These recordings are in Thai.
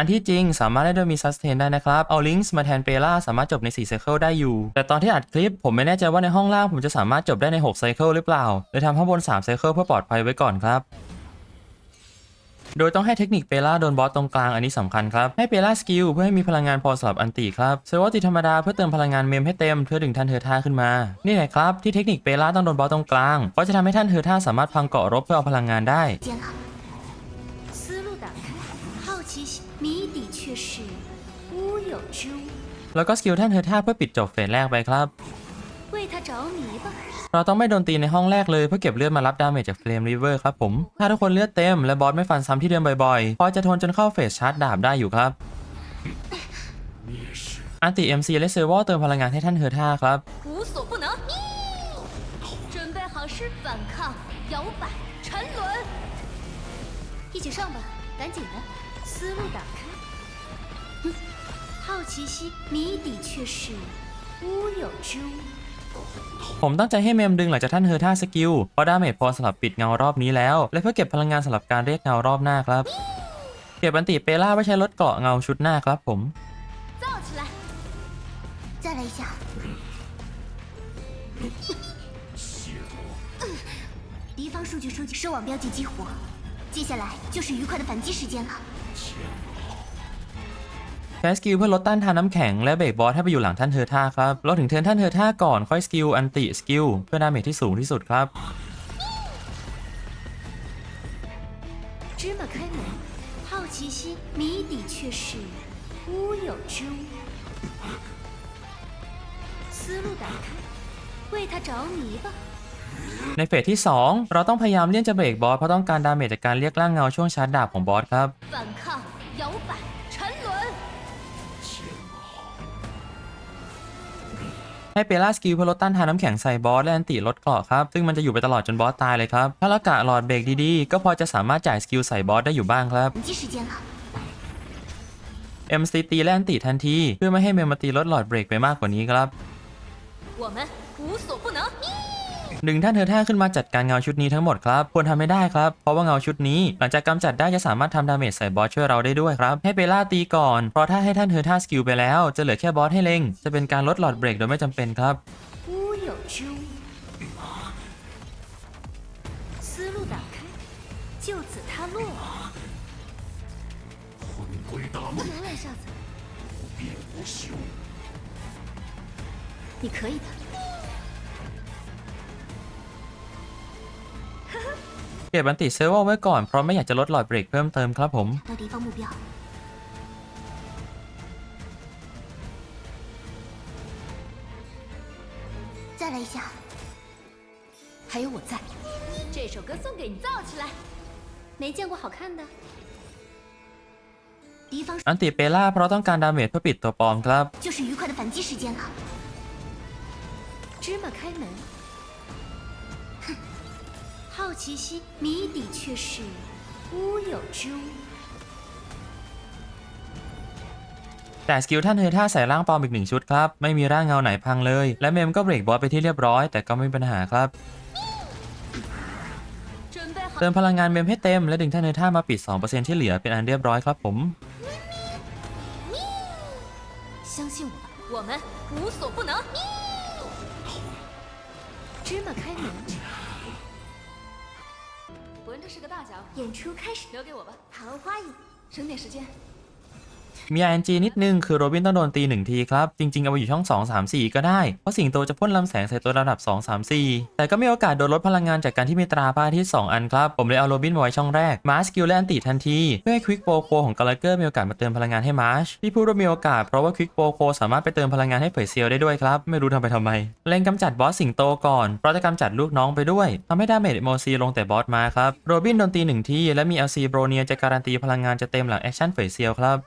อันที่จริงสามารถได้โดยมีซัสเทนได้นะครับ เอาลิงก์มาแทนเปล่าสามารถจบใน4ไซเคิลได้อยู่ แต่ตอนที่อัดคลิป ผมไม่แน่ใจว่าในห้องล่างผมจะสามารถจบได้ใน6ไซเคิลหรือเปล่า เลยทำข้างบน3ไซเคิลเพื่อปลอดภัยไว้ก่อนครับโดยต้องให้เทคนิคเปล่าโดนบอสตรงกลางอันนี้สำคัญครับ ให้เปล่าสกิลเพื่อให้มีพลังงานพอสำหรับอันติครับเซอร์วติธรรมดาเพื่อเติมพลังงานเมมให้เต็มเพื่อดึงท่านเทอร์ท่าขึ้นมา นี่แหละครับที่เทคนิคเปล่าต้องโดนบอสตรงกลางเพราะจะทำให้ท่านเทอร์ท่าสามารถพังเกาะรบเพื่อเอาพลังงานได้ 谜底却是乌有之乌， แล้วก็สกิลท่านเทอร์ท่าเพื่อปิดจบเฟสแรกไปครับ 为他着迷吧。 เราต้องไม่โดนตีในห้องแรกเลยเพื่อเก็บเลือดมารับดาเมจจากเฟลมริเวอร์ครับผม ถ้าทุกคนเลือดเต็มและบอสไม่ฟันซ้ำที่เดิมบ่อยๆ พอจะทนจนเข้าเฟสชาร์จดาบได้อยู่ครับ อันติ MC และเซอร์วอเติมพลังงานให้ท่านเฮอร์ท่าครับ 无所不能。准备好是反抗、摇摆、沉沦，一起上吧，赶紧的， 思路打开。嗯，好奇心谜底却是乌有之乌。 ผมตั้งใจให้เมมดึงหลังจากท่านเฮอร์ท่าสกิลเพราะดาเมจพอสำหรับปิดเงารอบนี้แล้ว และเพื่อเก็บพลังงานสำหรับการเรียกเงารอบหน้าครับ เก็บอันติเปล่าไว้ใช้ลดเกราะเงาชุดหน้าครับผม 造起来！再来一下。敌方数据收集收网标记激活，接下来就是愉快的反击时间了。 ใช้สกิลเพื่อลดต้านทานน้ำแข็งและเบรกบอสให้ไปอยู่หลังท่านเทอร์ท่าครับเราถึงเทิร์นท่านเทอร์ท่าก่อนค่อยสกิลอันติสกิลเพื่อดาเมจที่สูงที่สุดครับ 芝麻开门，好奇心谜底却是乌有之乌。思路打开，为他着迷吧。 ในเฟสที่ 2 เราต้องพยายามเลี่ยงจะเบรกบอสเพราะต้องการดาเมจจากการเรียกร่างเงาช่วงชาร์จดาบของบอสครับให้เปล่าสกิลเพื่อลดต้านทานน้ำแข็งใส่บอสและอันติลดเกราะครับ ซึ่งมันจะอยู่ไปตลอดจนบอสตายเลยครับ ถ้าละกะหลอดเบรกดีๆ ก็พอจะสามารถจ่ายสกิลใส่บอสได้อยู่บ้างครับเอ็มซีตีและอันติทันที เพื่อไม่ให้เมมมาตีลดหลอดเบรกไปมากกว่านี้ครับ 我们无所不能。 ดึงท่านเธอท่าขึ้นมาจัดการเงาชุดนี้ทั้งหมดครับ ควรทำไม่ได้ครับ เพราะว่าเงาชุดนี้ หลังจากกำจัดได้จะสามารถทำดาเมจใส่บอสช่วยเราได้ด้วยครับ ให้เปล่าตีก่อน เพราะถ้าให้ท่านเธอท่าสกิลไปแล้ว จะเหลือแค่บอสให้เล็ง จะเป็นการลดหลอดเบรกโดยไม่จำเป็นครับ 乌有之乌。思路打开，就此他落。不能了，小子。你可以的。 เก็บอันติเซอร์วอลไว้ก่อนเพราะไม่อยากจะลดหลอดเบรกเพิ่มเติมครับผม 到敌方目标。再来一下。还有我在，这首歌送给你，造起来！没见过好看的。敌方 อันติเปล่าเพราะต้องการดาเมจเพื่อปิดตัวปลอมครับ 就是愉快的反击时间了。芝麻开门，哼， 好奇心谜底却是乌有之乌。 แต่สกิลท่านเธอท่าใส่ร่างปลอมอีกหนึ่งชุดครับ ไม่มีร่างเงาไหนพังเลย และเมมก็เบรกบอสไปที่เรียบร้อย แต่ก็ไม่มีปัญหาครับ 准备好 เติมพลังงานเมมให้เต็ม และดึงท่านเธอท่ามาปิด 2%ที่เหลือเป็นอันเรียบร้อยครับผม 相信我吧，我们无所不能。 演出开始。留给我吧，桃花影，省点时间。 มี RNG นิดนึงคือโรบินต้องโดนตีหนึ่งทีครับ จริง ๆ เอาไปอยู่ช่อง 2 3 4 ก็ได้ เพราะสิงโตจะพ่นลำแสงใส่ตัวระดับ 2 3 4 แต่ก็มีโอกาสโดนลดพลังงานจากการที่มีตราพาทิตย์2อันครับ ผมเลยเอาโรบินมาไว้ช่องแรกมาร์สกิลและอันติทันที เพื่อให้ควิกโปโคของกาลเกอร์มีโอกาสมาเติมพลังงานให้มาร์ชที่พูดว่ามีโอกาสเพราะว่าควิกโปโคสามารถไปเติมพลังงานให้เผยเซียวได้ด้วยครับไม่รู้ทำไปทำไมเล็งกำจัดบอสสิงโตก่อนเพราะจะกำจัดลูกน้องไปด้วยทำให้ดาเมจโมซีลงแต่บอสมาครับโรบินโดนตีหนึ่งทีและมี LC โบรเนียจะการันตีพลังงานจะเต็มหลังแอคชั่นเผยเซียวครับ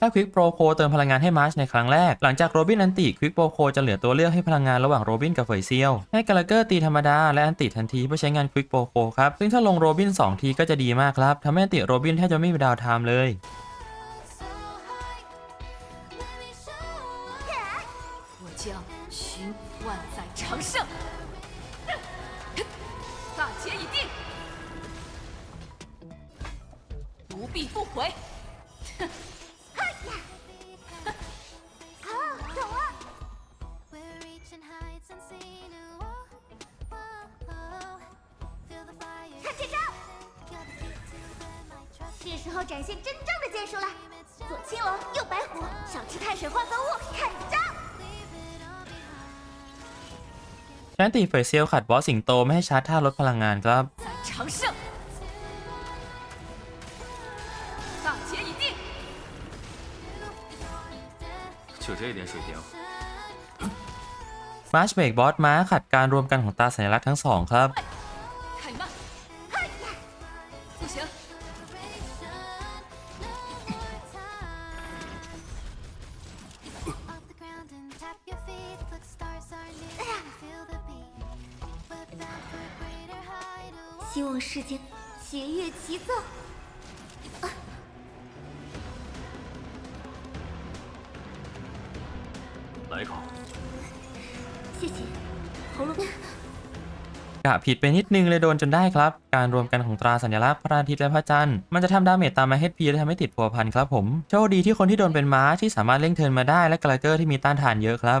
ถ้าควิกโปรโคเติมพลังงานให้มาร์ชในครั้งแรก หลังจากโรบินอันติควิกโปรโคจะเหลือตัวเลือกให้พลังงานระหว่างโรบินกับเฟยเซียว ให้กาลเกอร์ตีธรรมดาและอันติทันทีเพื่อใช้งานควิกโปรโคครับ ซึ่งถ้าลงโรบิน 2 ทีก็จะดีมากครับทำให้อันติโรบินแทบจะไม่มีดาวไทม์เลย 我将寻万载长胜，大捷已定。无 不必不回。 trust. 是时候展现真正的剑术了。左青龙，右白虎，少吃碳水化合物，看招！ Leave it all behind. ใช้อันติเฟยเซียลขัดบอสสิงโตไม่ให้ชาร์จท่าลดพลังงานครับ 再长胜，大捷已定。就这点水平， มาร์ชเบรกบอสม้าขัดการรวมกันของตาสัญลักษณ์ทั้งสองครับ 太 世间节乐齐奏。来一口。谢谢，喉咙。 กะผิดไปนิดนึงเลยโดนจนได้ครับ การรวมกันของตราสัญลักษณ์พระอาทิตย์และพระจันทร์ มันจะทำดาเมจตามมา HP และทำให้ติดพัวพันครับผม โชคดีที่คนที่โดนเป็นม้าที่สามารถเร่งเทิร์นมาได้และกราเกอร์ที่มีต้านทานเยอะครับ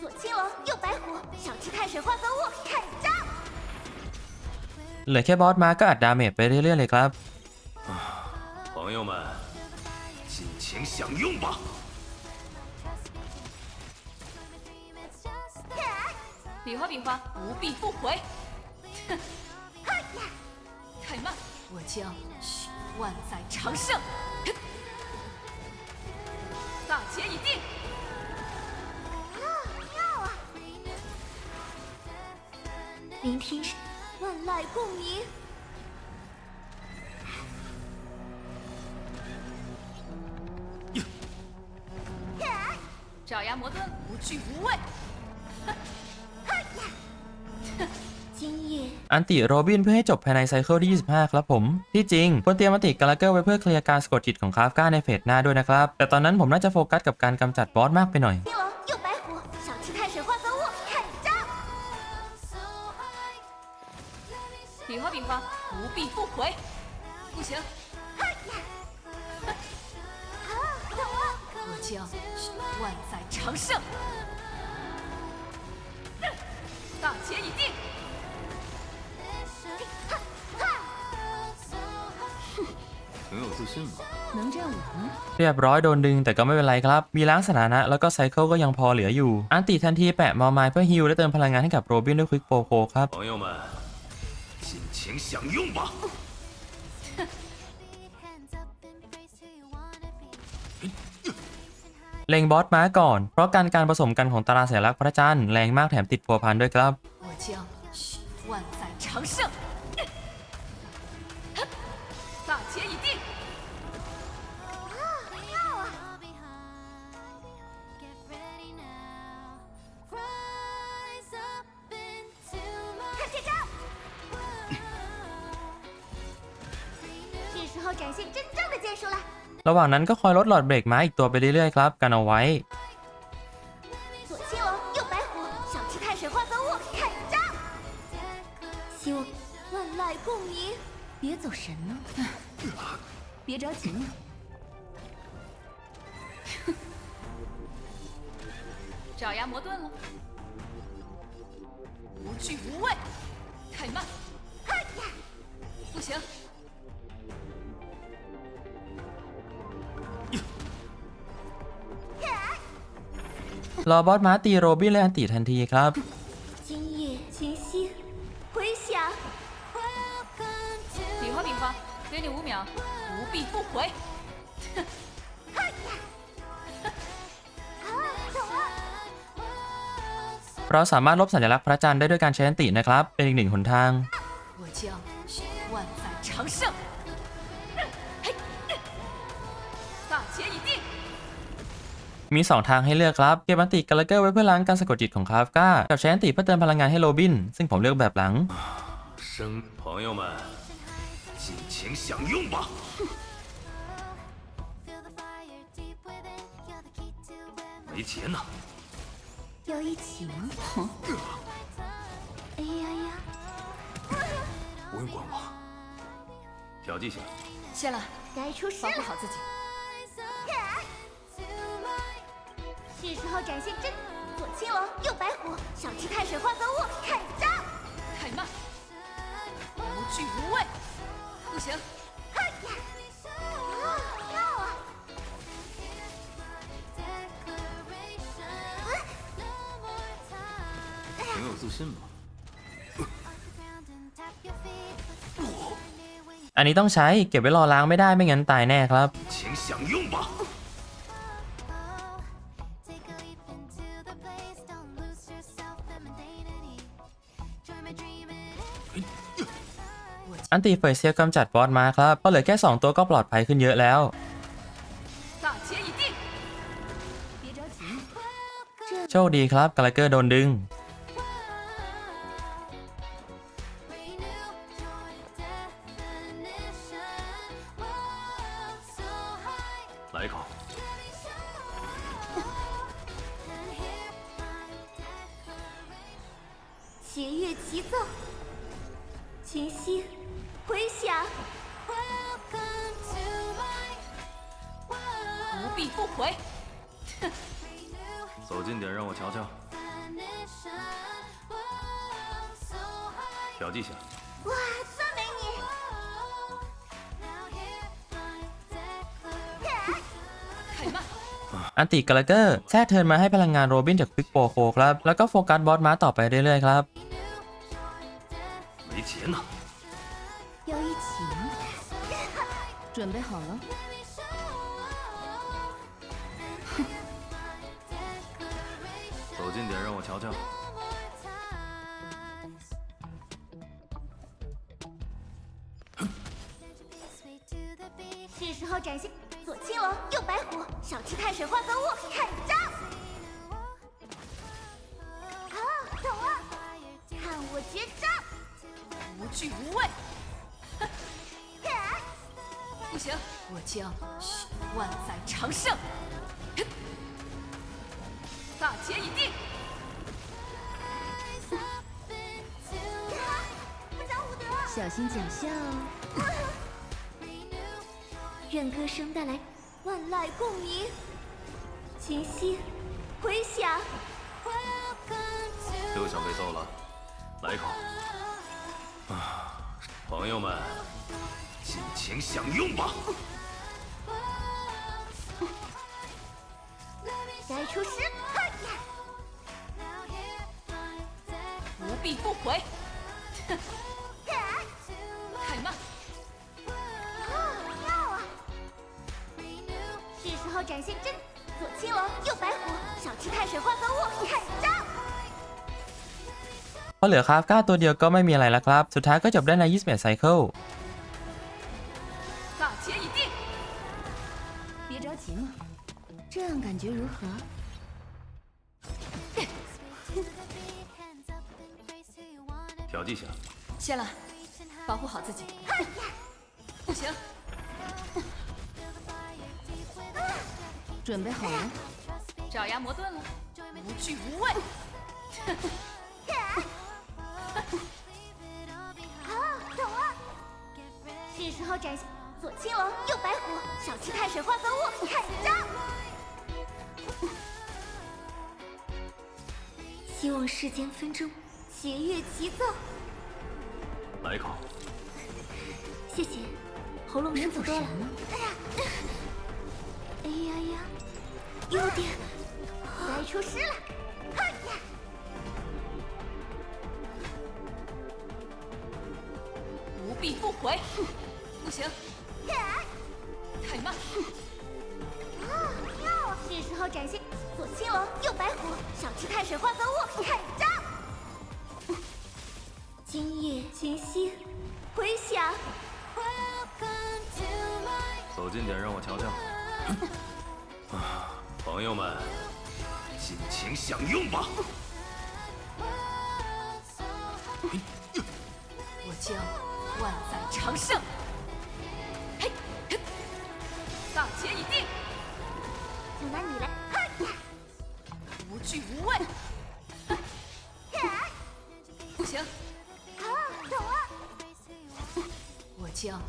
左青龙，右白虎，少吃碳水化合物，看招！ เหลือแค่บอสม้าก็อัดดาเมจไปเรื่อยๆเลยครับ 朋友们，尽情享用吧！ Swim a dream, it's just 比划比划，不必不回。太慢，我将许万载长胜。大捷已定， 聆听万籁共鸣。爪牙魔盾，无惧无畏。今夜 อันติโรบินเพื่อให้จบภายในไซเคิลที่ 25 ครับผม ที่จริงควรเตรียมอันติกาลาเกอร์ไว้เพื่อเคลียร์การสะกดจิตของคราฟก้าในเฟสหน้าด้วยนะครับ แต่ตอนนั้นผมน่าจะโฟกัสกับการกำจัดบอสมากไปหน่อย 必不回。不行，啊，懂了。我将许万载长胜。大捷已定， so high. 挺有自信嘛。能站稳吗？ เรียบร้อยโดนดึงแต่ก็ไม่เป็นไรครับ มีล้างสถานะแล้วก็ไซเคิลก็ยังพอเหลืออยู่ อันติทันทีแปะมอลไมล์เพื่อฮิลและเติมพลังงานให้กับโรบินด้วยควิกโปโคครับ 朋友们， 尽情享用吧！ Hands up and praise who you wanna be. เล็งบอสม้าก่อน เพราะการการผสมกันของตาราสัญลักษณ์พระจันทร์แรงมากแถมติดพัวพันด้วยครับ ระหว่างนั้นก็คอยลดหลอดเบรกม้าอีกตัวไปเรื่อยๆครับกันเอาไว้ 左青龙，右白虎，少吃碳水化合物，看招！希望万籁共鸣。别走神呢，别着急嘛。爪牙魔盾了，无惧无畏。太慢，不行， รอบอสม้าตีโรบินและอันติทันทีครับเราสามารถลบสัญลักษณ์พระจันทร์ได้ด้วยการใช้อันตินะครับ เป็นอีกหนึ่งหนทาง มี 2 ทางให้เลือกครับ เก็บอันติกาลเกอร์ไว้เพื่อล้างการสะกดจิตของคาฟกากับใช้อันติเพื่อเติมพลังงานให้โรบิน ซึ่งผมเลือกแบบหลัง 生朋友们，尽情享用吧！ Feel the fire deep within. You're the key to it. 没钱呢，要一起吗？哎呀呀！不用管我。调剂下，谢了，该出师了，保护好自己。 展现真，左青龙，右白虎，小吃碳水化合物，看招！开慢，无惧无畏。不行，啊要啊！ No more time. 挺有自信嘛。 Ground and tap your feet. Footsteps are near when you อันนี้ต้องใช้เก็บไว้รอล้างไม่ได้ไม่งั้นตายแน่ครับ อันตีเฟยเซียกำจัดบอสมาครับก็เหลือแค่ 2 ตัวก็ปลอดภัยขึ้นเยอะแล้วโชคดีครับกาลเกอร์โดนดึง so high. 调剂下，哇，酸梅你！ Whoa, now hear my declaration. 开慢， อันติกาลเกอร์แทรกเทิร์นมาให้พลังงานโรบินจากควิกโปโคครับ แล้วก็โฟกัสบอสมาต่อไปเรื่อยๆครับ 是时候展现左青龙，右白虎，少吃碳水化合物，看招！啊，懂了，看我绝招！无惧无畏。不行，我将万载长盛。大捷已定。小心脚下哦。愿歌声带来万籁共鸣，琴心回响。又想被揍了，来一口。啊，朋友们，尽情享用吧！该出师！不必不回。开展现真，左青龙，右白虎，少吃碳水化合物，看招！ พอเหลือคาฟก้าตัวเดียวก็ไม่มีอะไรแล้วครับ สุดท้ายก็จบได้ใน 21 ไซเคิล 大捷已定。别着急嘛，这样感觉如何？ Hands up and face who you wanna 调剂下，谢了， reach and high. 保护好自己。不行， 准备好了.爪牙磨钝了无惧无畏。behind. 懂了.是时候展现左青龙，右白虎，少吃碳水化合物，看招！希望世间纷争，弦乐齐奏。来一口。谢谢，喉咙舒服多了。哎呀，哎呀呀，有点该出师了。哎呀，不必不回。不行，太慢，是时候展现左青龙，右白虎，少吃碳水化合物，看招！今夜群星回响。走近点，让我瞧瞧。啊，朋友们，尽情享用吧！我将万载长盛。嘿，嘿大捷已定，就拿你来，无惧无畏。不行.我将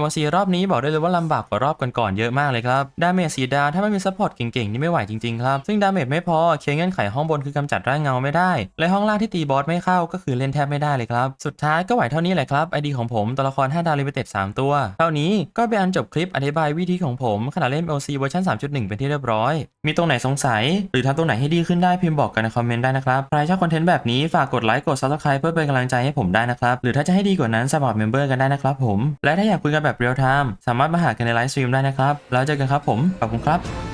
MOC รอบนี้บอกได้เลยว่าลำบากกว่ารอบก่อนๆเยอะมากเลยครับ ดาเมจสีดาถ้าไม่มีซัพพอร์ตเก่งๆ นี่ไม่ไหวจริงๆครับ ซึ่งดาเมจไม่พอเคเงื่อนไขห้องบนคือกำจัดร่างเงาไม่ได้ และห้องล่างที่ตีบอสไม่เข้าก็คือเล่นแทบไม่ได้เลยครับ สุดท้ายก็ไหวเท่านี้แหละครับไอดีของผมตัวละคร 5 ดาวลิมิเต็ด3ตัว เท่านี้ก็เป็นอันจบคลิปอธิบายวิธีของผมขณะเล่น MOC เวอร์ชัน3.1 เป็นที่เรียบร้อย มีตรงไหนสงสัย หรือทำตรงไหนให้ดีขึ้นได้พิมพ์บอกกันในคอมเมนต์ได้นะครับใครชอบคอนเทนต์แบบนี้ฝากกดไลค์กด Subscribe เพื่อเป็นกำลังใจให้ผมได้นะครับหรือถ้าจะให้ดีกว่านั้นสมัครเมมเบอร์กันได้นะครับผมและถ้าอยากคุยกันแบบเรียลไทม์สามารถมาหากันในไลฟ์สตรีมได้นะครับ แล้วเจอกันครับผม ขอบคุณครับ